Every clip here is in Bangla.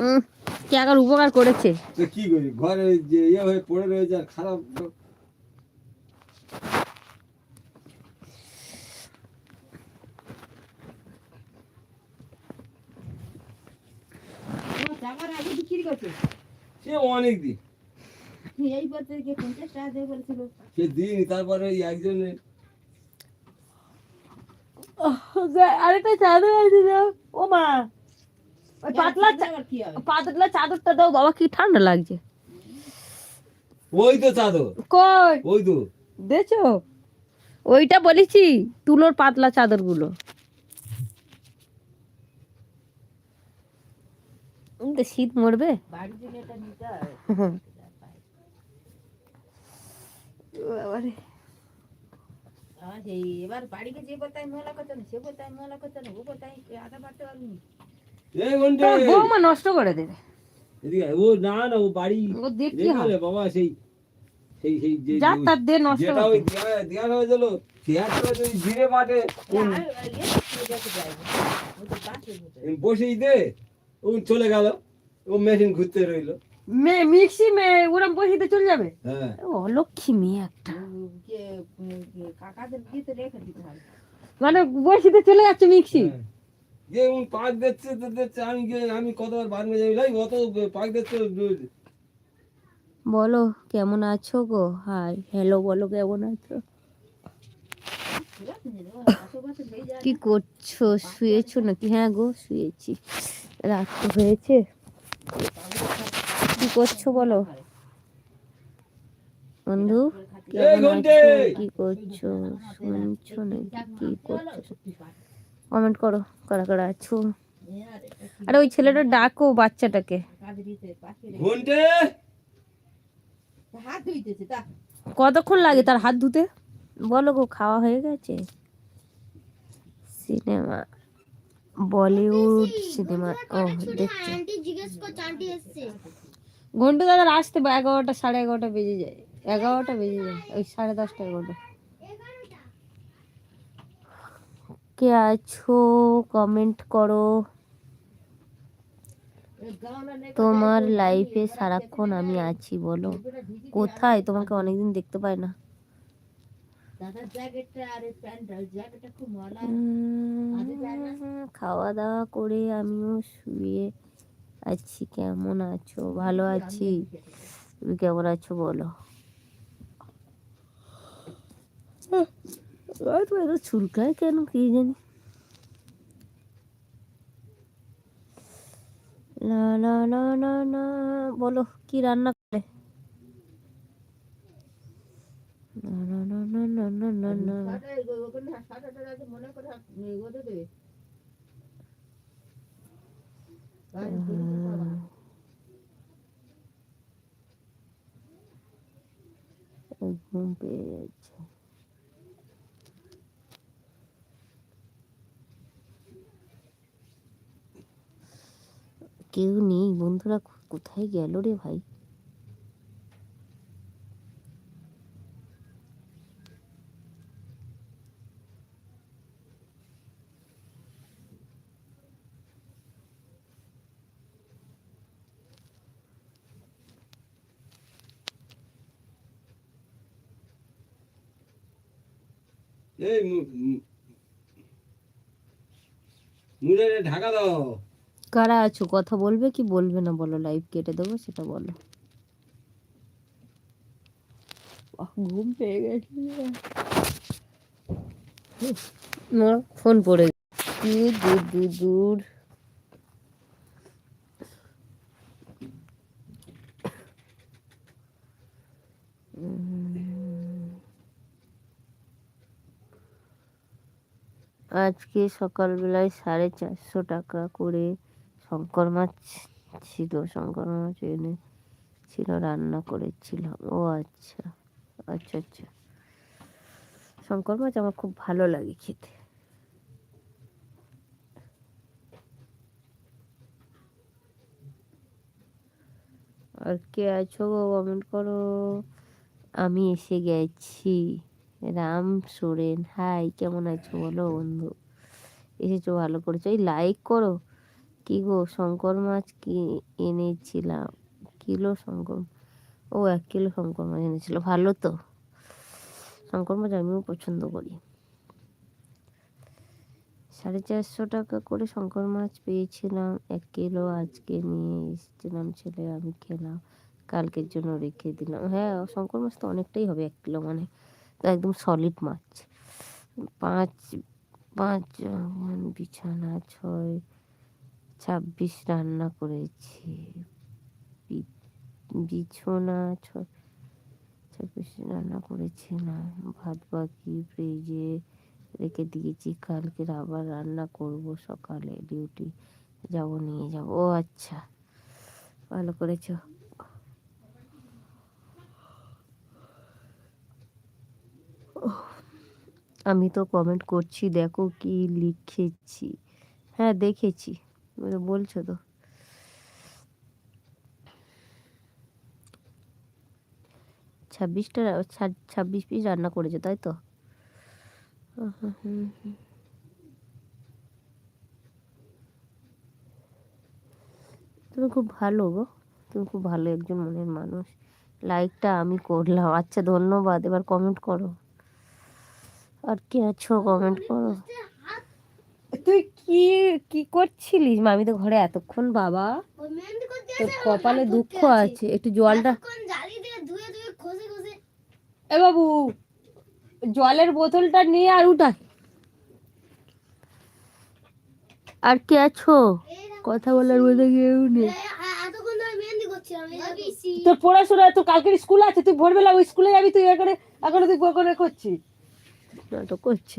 উম, কি আগার উপকার করেছে? কি করি? ঘরে যে ইয়ে হয়ে পড়ে রয়েছে আর খারাপ সে অনেক দিন। এই বছর পঞ্চাশ টাকা দিয়ে বলেছিল। সে দিন তারপরে ওই একজনের আরেকটা চাদর আছে ও মা পাতলা চাদরটা দাও বাবা কি ঠান্ডা লাগছে। ওই তো চাদর। কই? ওই তো। দেছো ওইটা বলেছি তুলোর পাতলা চাদর চাদরগুলো শীত মরবে। হ্যাঁ, হ্যাঁ। এবার বাড়িতে যে বোতায় মেলা করতে সে কোথায় মেলা করতে ও কোথায় আদা বাড়তে পারবি বৌমা নষ্ট করে দেবে। এদিকে ও না না ও বাড়ি ও দেখ হবে। দে বাবা সেই সেই সেই যে যা তার দিয়ে নষ্ট যেটা ওই দেয়া দেয়া হয়েছিল চেয়ারটা ওই জিরে মাঠে। বসেই দে ও চলে গেল ও মেশিন ঘুরতে রইল। মেয়ে মিক্সি মেয়ে ওরম বসিতে চলে যাবে? হ্যাঁ। ও, অলক্ষী মেয়ে একটা। কাকাদের দিতে রেখে দিতে হবে মানে বসিতে চলে যাচ্ছে মিক্সি। হ্যাঁ। যে উন পাক দিচ্ছে তো দিচ্ছে আমি গিয়ে আমি কতবার বার মেয়ে যাই অত পাক দিচ্ছে বলো কেমন আছো গো? হাই হ্যালো বলো কেমন আছো? কি করছ? শুয়েছো নাকি? হ্যাঁ গো শুয়েছি। রাত তো হয়েছে। কি করছ বলো? বন্ধু কি করছ? শুনছো নাকি? কি করছ? কমেন্ট করো কারা কারা আছো? আরে ওই ছেলেটা ডাকো বাচ্চাটাকে। কতক্ষণ লাগে তার হাত ধুতে? বলো গো খাওয়া হয়ে গেছে? সিনেমা বলিউড সিনেমা ও দেখছি। ঘণ্টা দাদার আসতে বা এগারোটা সাড়ে এগারোটা বেজে যায়। এগারোটা বেজে যায় ওই সাড়ে দশটা এগারোটা কে আছো? কমেন্ট করো। তোমার লাইফে সারাক্ষণ আমি আছি, বলো। কোথায়? তোমাকে অনেকদিন দেখতে পাই না। খাওয়া দাওয়া করে আমিও শুয়ে আছি। কেমন আছো? ভালো আছি? তুমি কেমন আছো, বলো। আর তো চুলকায় কেন কি জানি না না না না না বলো কি রান্না করে না না না না না না না না মনে ঘুম পেয়ে যাচ্ছে কেউ নেই বন্ধুরা কোথায় গেল রে ভাই এই মুড়ে ঢাকা দাও কারা আছো? কথা বলবে কি বলবে না বলো? লাইভ কেটে দেবো, সেটা বলো। ঘুম পেয়ে গেছে। ফোন পড়ে। দূর দূর দূর দূর। আজকে সকালবেলায় সাড়ে চারশো টাকা করে শঙ্কর মাছ ছিল শঙ্কর মাছ এনে ছিল, রান্না করেছিল। ও আচ্ছা আচ্ছা আচ্ছা। শঙ্কর মাছ আমার খুব ভালো লাগে খেতে। আর কে আছো গো কমেন্ট করো। আমি এসে গেছি। রাম সোরেন, হাই, কেমন আছো বলো বন্ধু? এসেছ ভালো করেছ। এই লাইক করো। কি গো? শঙ্কর মাছ কি এনেছিলাম কিলো শঙ্কর ও, এক কিলো শঙ্কর মাছ এনেছিল। ভালো তো। শঙ্কর মাছ আমিও পছন্দ করি। সাড়ে চারশো টাকা করে শঙ্কর মাছ পেয়েছিলাম। এক কিলো আজকে নিয়ে এসেছিলাম ছেলে, আমি খেলাম। কালকের জন্য রেখে দিলাম। হ্যাঁ শঙ্কর মাছ তো অনেকটাই হবে এক কিলো মানে তো একদম সলিড মাছ। পাঁচ পাঁচ বিছানা, ছয় ছাব্বিশ রান্না করেছি। বিছানা ছাব্বিশ রান্না করেছি না ভাত বাকি ফ্রিজে রেখে দিয়েছি। কালকের আবার রান্না করব সকালে। ডিউটি যাব, নিয়ে যাব। ও আচ্ছা ভালো করেছ। আমি তো কমেন্ট করছি, দেখো কি লিখেছি। হ্যাঁ দেখেছি। বলছো তো। ছাব্বিশটা ছাব্বিশ পিস রান্না করেছ, তাই তো? তুমি খুব ভালো গো, তুমি খুব ভালো একজন মনের মানুষ। লাইকটা আমি করলাম আচ্ছা ধন্যবাদ, এবার কমেন্ট করো। আর কি আছো কমেন্ট করো? তুই কি কি করছিলিস? মামি তো ঘরে এতক্ষণ বাবা। তোর কপালে দুঃখ আছে। একটু জলটা এ বাবু জলের বোতলটা নিয়ে আর উঠা। আর কে আছো? কথা বলার মধ্যে কেউ নেই। তোর পড়াশোনা তো কালকের স্কুল আছে তুই ভোরবেলা ওই স্কুলে যাবি তুই এখানে এখনও তুই ওখানে করছিস। নাটক করছি।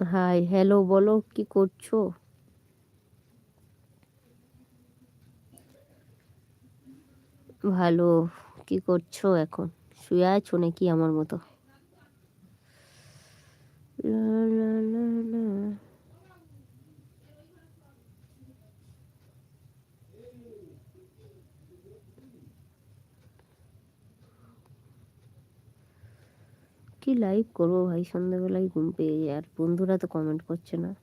হাই, হ্যালো বলো, কি করছ? ভালো, কি করছ এখন? শুয়ে আছো নাকি আমার মতো? লা লা লা লা। কি লাইভ করব ভাই? সন্ধ্যাবেলায় ঘুম পেয়ে যায়। আর বন্ধুরা তো কমেন্ট করছে না।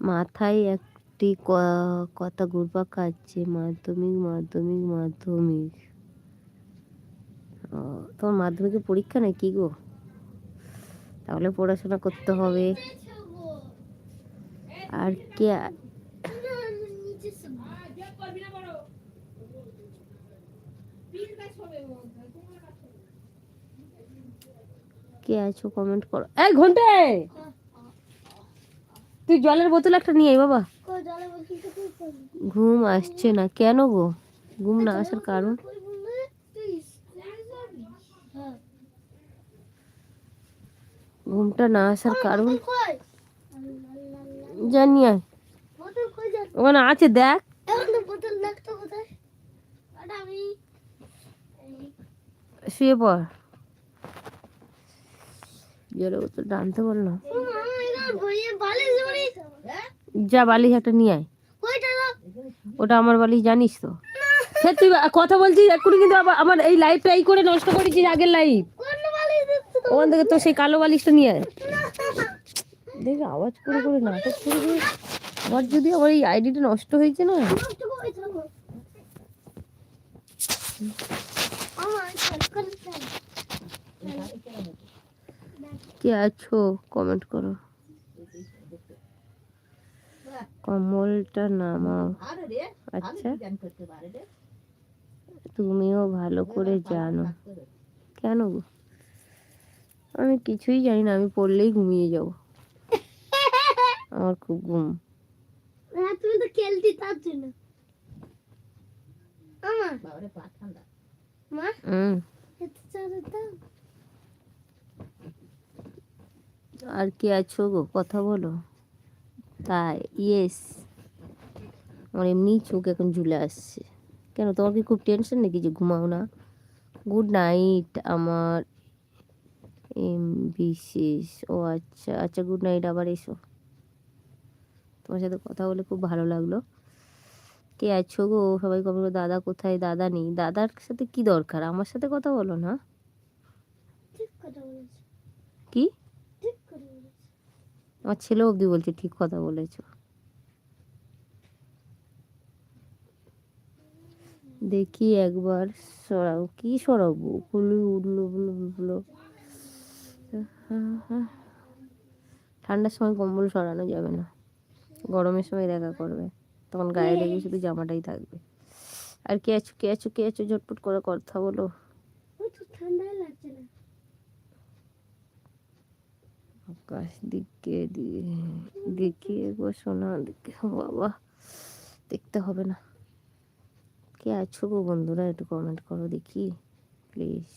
মাথায় একটি কথা ঘুরপাক খাচ্ছে। মাধ্যমিক মাধ্যমিক মাধ্যমিক। তোমার মাধ্যমিকের পরীক্ষা নাকি গো? তাহলে পড়াশোনা করতে হবে। আর কে কে আছো কমেন্ট করো। এই ঘন্টে! তুই জলের বোতল একটা নিয়ে আয় বাবা। ঘুম আসছে না। কেন গো? ঘুম না আসার কারণ? ঘুমটা না আসার কারণ? জানি ওখানে আছে, দেখ। শুয়ে পড়। এখানে বইয়ে বালিশ জড়ি যা বালিশ একটা নিয়ে আয়। ওটা আমার বালিশ জানিস তো? সে তুই কথা বলছিস এক্ষুনি কিন্তু আমার এই লাইফটা এই করে নষ্ট করেছিস আগের লাইফ তো ওখান থেকে তো সেই কালো বালিশটা নিয়ে আয়। দেখ আওয়াজ করে করে নাটক করে করে আবার যদি আমার এই আইডিটা নষ্ট হয়েছে না নষ্ট করে থাকো আমার সাইকেল চাই কে আছো? কমেন্ট করো। কমলটা নামাও। আচ্ছা। তুমিও ভালো করে জানো। কেন গো? আমি কিছুই জানি না আমি পড়লেই ঘুমিয়ে যাব। আমার খুব ঘুম। হ্যাঁ তুমি তো খেলতি তার জন্য। আমার হুম এত চারে দাও আর কে আছো গো? কথা বলো। তাই ইয়েস আমার এমনি চোখ এখন ঝুলে আসছে। কেন তোমার কি খুব টেনশন নাকি যে ঘুমাও না? গুড নাইট আমার এম বিশেষ। ও আচ্ছা আচ্ছা গুড নাইট আবার এসো। তোমার সাথে কথা বলে খুব ভালো লাগল। কে আছো গো? সবাই কবে দাদা কোথায়? দাদা নেই। দাদার সাথে কি দরকার? আমার সাথে কথা বলো না। কি? আমার ছেলে অবধি বলছে, ঠিক কথা বলেছ। দেখি একবার সরাও। কি সরাবো ফুলু উঠল উঠল উঠল ঠান্ডার সময় কম্বল সরানো যাবে না। গরমের সময় দেখা করবে। তখন গায়ে লেগে শুধু জামাটাই থাকবে। আর কে আছো কে আছো কে আছো? ঝটপট করে কথা বলো। ঠান্ডাই লাগছে না। আকাশ দিকে দি- দেখি একবার শোনা দিকে। বাবা, দেখতে হবে না। কে আছো গো বন্ধুরা? একটু কমেন্ট করো দেখি প্লিজ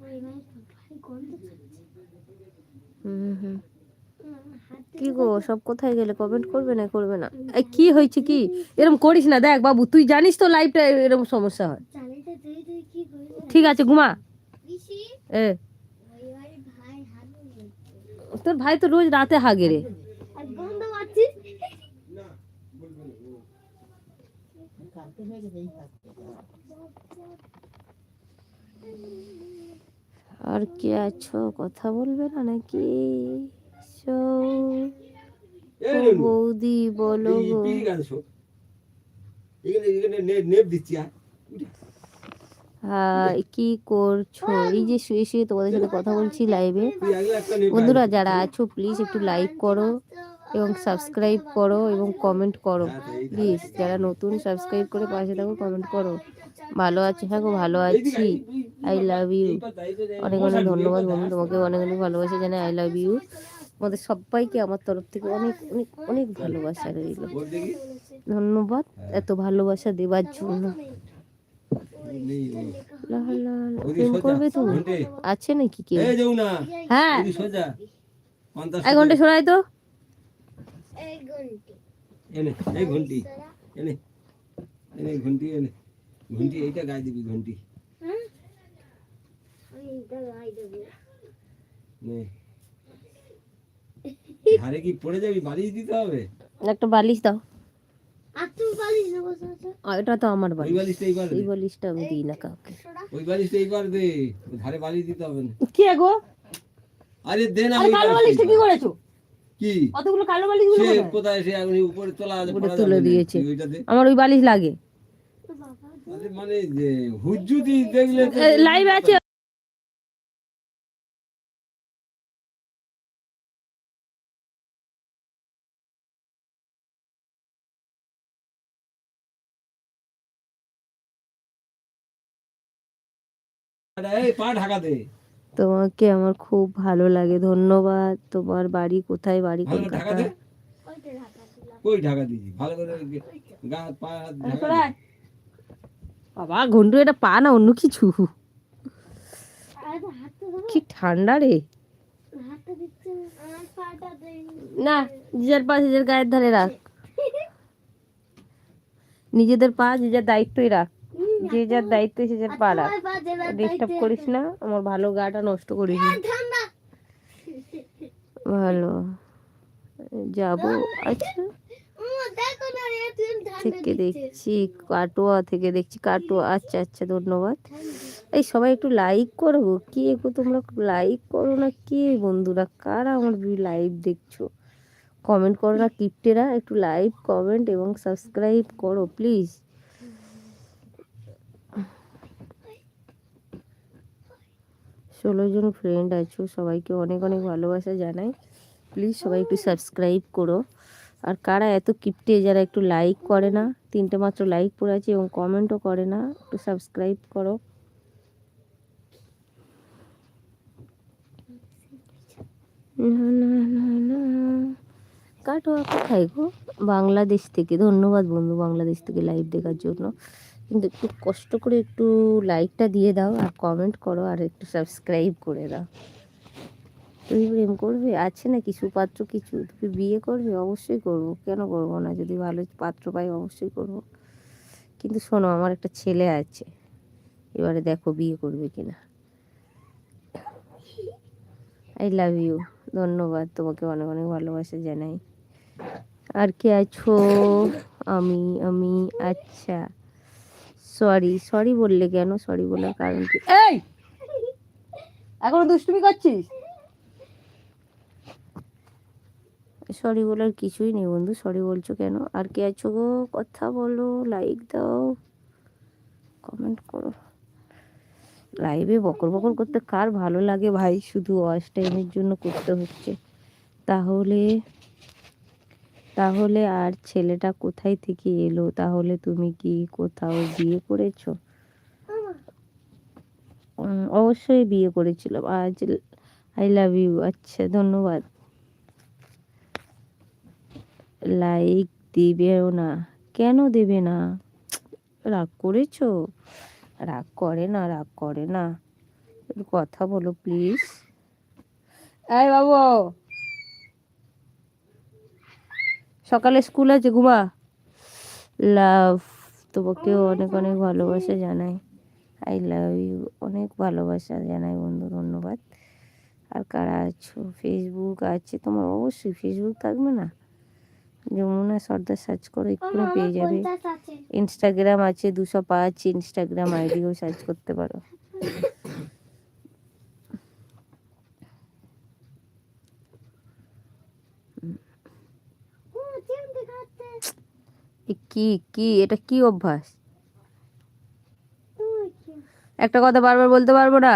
ওই ভাই ভাই গন্ধ ছাড়ছে হুম হুম আমার হাত কি গো, সব কোথায় গেলে কমেন্ট করবে না করবে না। এই কি হয়েছে কি? এরকম করিস না, দেখ বাবু, তুই জানিস তো লাইফটা এরকম সমস্যা হয়। ঠিক আছে, ঘুমা। এ। তোর ভাই তো রোজ রাতে হাগে রে। আর কে আছো? কথা বলবে না নাকি? সো বৌদি বলো গো। হ্যাঁ কি করছ? এই যে শুয়ে শুয়ে তোমাদের সাথে কথা বলছি লাইভে বন্ধুরা যারা আছো প্লিজ একটু লাইক করো এবং সাবস্ক্রাইব করো এবং কমেন্ট করো। প্লিজ যারা নতুন সাবস্ক্রাইব করে পাশে থাকো কমেন্ট করো। ভালো আছি হ্যাঁ গো ভালো আছি। আই লাভ ইউ অনেক অনেক ধন্যবাদ বন্ধু তোমাকে অনেক অনেক ভালোবাসা জানাই। আই লাভ ইউ তোমাদের সবাইকে আমার তরফ থেকে অনেক অনেক অনেক ভালোবাসা রইল। ধন্যবাদ এত ভালোবাসা দেওয়ার জন্য। প্রেম করবে তুমি ঘন্টে। আছে নাকি কেউ? এই যাও না হ্যাঁ এক ঘণ্টা শোনাই তো। ঘন্টি। ঘন্টি এনে এনে ঘন্টি এইটা গায়ে দিবি ঘন্টি। হ্যাঁ আমি এটা গাই দেবো। নে। ধারে কি পড়ে যাবি? বালিশ দিতে হবে? একটা বালিশ দাও। তো আমার ওই বালিশ। বালিশটা এইবার দে। এই বালিশটা আমি দিই না কাউকে। ওই বালিশটা এইবার দে। ওই বালিশ দিতে হবে না। কি গো? আরে দে না ওই কালো বালিশটা বালিশটা। কি করেছ? কি? অতগুলো কালো বালিশগুলো কোথায়? সে এখন উপরে তোলা আছে উপরে তুলে দিয়েছে। তুই ওইটা দে। আমার ওই বালিশ লাগে। মানে দেখলে লাইভ আছে তোমাকে আমার খুব ভালো লাগে ধন্যবাদ। তোমার বাড়ি কোথায়? বাড়ি কলকাতা। কই ঢাকা ভালো করে গা পা। বাবা ঘন্টু এটা পা না অন্য কিছু? কি ঠান্ডা রে। না। আমার পাটা দেই না নিজের পা নিজের গায়ের ধারে রাখ। নিজেদের পা নিজের দায়িত্বই রাখ। যে যার দায়িত্ব সে যার পা রাখ আমার পা দেবার ডিস্টার্ব করিস না আমার ভালো গাটা নষ্ট করিস ভালো। যাব আচ্ছা। থেকে দেখছি কাটোয়া থেকে দেখছি কাটোয়া আচ্ছা আচ্ছা ধন্যবাদ। এই সবাই একটু লাইক করো কি একটু তোমরা লাইক করো না? কে বন্ধুরা? কারা আমার লাইভ দেখছ? কমেন্ট করো না কিপ্টেরা একটু লাইভ কমেন্ট এবং সাবস্ক্রাইব করো প্লিজ ষোলো জন ফ্রেন্ড আছো সবাইকে অনেক অনেক ভালোবাসা জানাই। প্লিজ সবাই একটু সাবস্ক্রাইব করো। আর কারা এত কিপটে যারা একটু লাইক করে না তিনটে মাত্র লাইক পড়ে আছে এবং কমেন্টও করে না একটু সাবস্ক্রাইব করো। না, না, না, না। কাটোয়া কোথায় গো বাংলাদেশ থেকে ধন্যবাদ বন্ধু বাংলাদেশ থেকে লাইভ দেখার জন্য। কিন্তু একটু কষ্ট করে একটু লাইকটা দিয়ে দাও আর কমেন্ট করো আর একটু সাবস্ক্রাইব করে দাও। তুমি প্রেম করবে? আছে নাকি? সুপাত্র কিছু? তুমি বিয়ে করবে? অবশ্যই করব। কেন করব না? যদি ভালো পাত্র পাই, অবশ্যই করব। কিন্তু শোনো, আমার একটা ছেলে আছে। এবারে দেখো বিয়ে করবে কিনা। আই লাভ ইউ ধন্যবাদ। তোমাকে অনেক অনেক ভালোবাসা জানাই। আর কে আছো? আমি আমি আচ্ছা। সরি সরি বললে কেন? সরি বলার কারণ কি? এই! এখনও দুষ্টুমি করছিস? সরি বলার কিছুই নেই বন্ধু সরি বলছো কেন? আর কে আছো গো? কথা বলো লাইক দাও কমেন্ট করো। লাইভে বকর বকর করতে কার ভালো লাগে ভাই? শুধু ওয়াচ টাইমের জন্য করতে হচ্ছে। তাহলে তাহলে আর ছেলেটা কোথায় থেকে এলো? তাহলে তুমি কি কোথাও বিয়ে করেছ? অবশ্যই বিয়ে করেছিলাম আজ আই লাভ ইউ আচ্ছা ধন্যবাদ। লাইক দিবেও না। কেন দেবে না? রাগ করেছ? রাগ করে না, রাগ করে না। কথা বলো প্লিজ এই বাবু! সকালে স্কুল আছে ঘুমা। লাভ তোমাকেও অনেক অনেক ভালোবাসা জানাই। আই লাভ ইউ অনেক ভালোবাসা জানাই বন্ধু ধন্যবাদ। আর কারা আছো? ফেসবুক আছে তোমার? অবশ্যই ফেসবুক থাকবে না? যমুনা সর্দার সার্চ করো এক্ষুনি পেয়ে যাবে। ইনস্টাগ্রাম আছে। দুশো পাঁচ ইনস্টাগ্রাম আইডিও সার্চ করতে পারো ও জিম দেখাচ্ছে এ কি কি? এটা কি অভ্যাস? একটা কথা বারবার বলতে পারব না?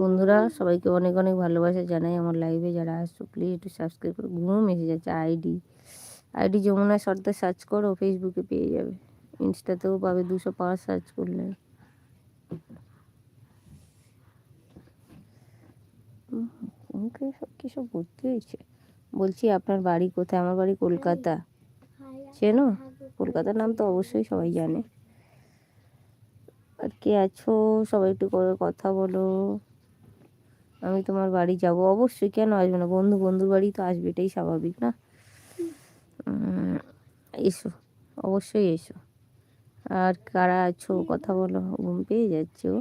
বন্ধুরা, সবাইকে অনেক অনেক ভালোবাসা জানাই আমার লাইভে যারা আসছো প্লিজ একটু সাবস্ক্রাইব করো। ঘুম এসে যাচ্ছে ID ID Jamuna Sardar search করো ফেসবুকে পেয়ে যাবে। ইনস্টাতেও পাবে, দুশো পাঁচ সার্চ করলে। সব কি সব হয়েছে? বলছি, আপনার বাড়ি কোথায়? আমার বাড়ি কলকাতা। চেনো? কলকাতার নাম তো অবশ্যই সবাই জানে। আর কে আছো? সবাই একটু করে কথা বলো। আমি তোমার বাড়ি যাব। অবশ্যই কেন আসবে না? বন্ধু বন্ধুর বাড়ি তো আসবে, এটাই স্বাভাবিক, না? এসো, অবশ্যই এসো। আর কারা আছো? কথা বলো। ঘুম পেয়ে যাচ্ছে ও।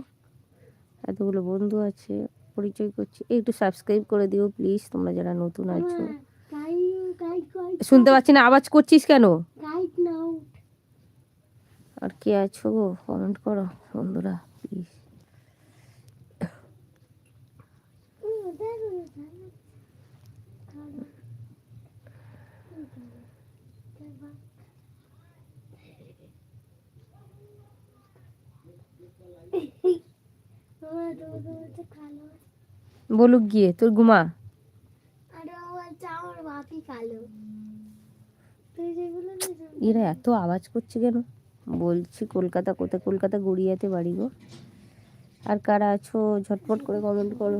এতগুলো বন্ধু আছে, পরিচয় করছি। একটু সাবস্ক্রাইব করে দিও প্লিজ তোমরা যারা নতুন আছো। শুনতে পাচ্ছি না আওয়াজ করছিস কেন? আর কে আছো গো? কমেন্ট করো বন্ধুরা প্লিজ বলুক গিয়ে তোর ঘুমা আর ও বলছে আমার নিয়ে এরা এত আওয়াজ করছে কেন? বলছি কলকাতা কোথায় কলকাতা গড়িয়াতে বাড়ি গো? আর কারা আছো? ঝটপট করে কমেন্ট করো।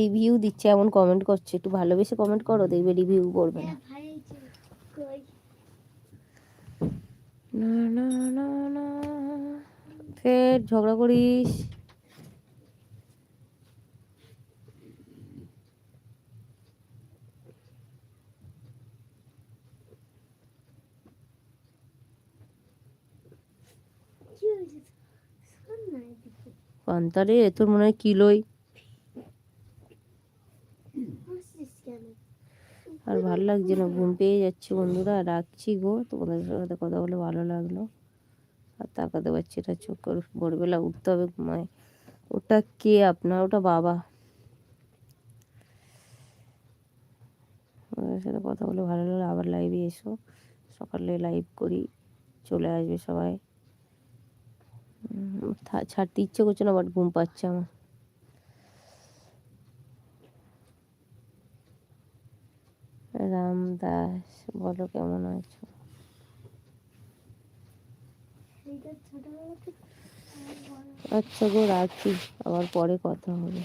রিভিউ দিচ্ছে এমন কমেন্ট করছে। একটু ভালোবেসে কমেন্ট করো দেখবে রিভিউ করবে না। না না না না। ফের ঝগড়া করিস কি হয়েছে শোন না পান্তারে তোর মনে হয় কিলোই। আর ভালো লাগছে না, ঘুম পেয়ে যাচ্ছে বন্ধুরা, রাখছি গো, তোমাদের সাথে কথা বলে ভালো লাগল। আর তাকাতে পারছি না চোখ ভোরবেলা উঠতে হবে ঘুমায়। ওটা কে আপনার? ওটা বাবা। ওদের সাথে কথা বলে ভালো লাগল, আবার লাইভে এসো। সকালে লাইভ করি, চলে আসবে সবাই। ছাড়তে ইচ্ছে করছে না বাট ঘুম পাচ্ছে আমার। রাম দাস বলো কেমন আছো? আচ্ছা গো রাখছি আবার পরে কথা হবে।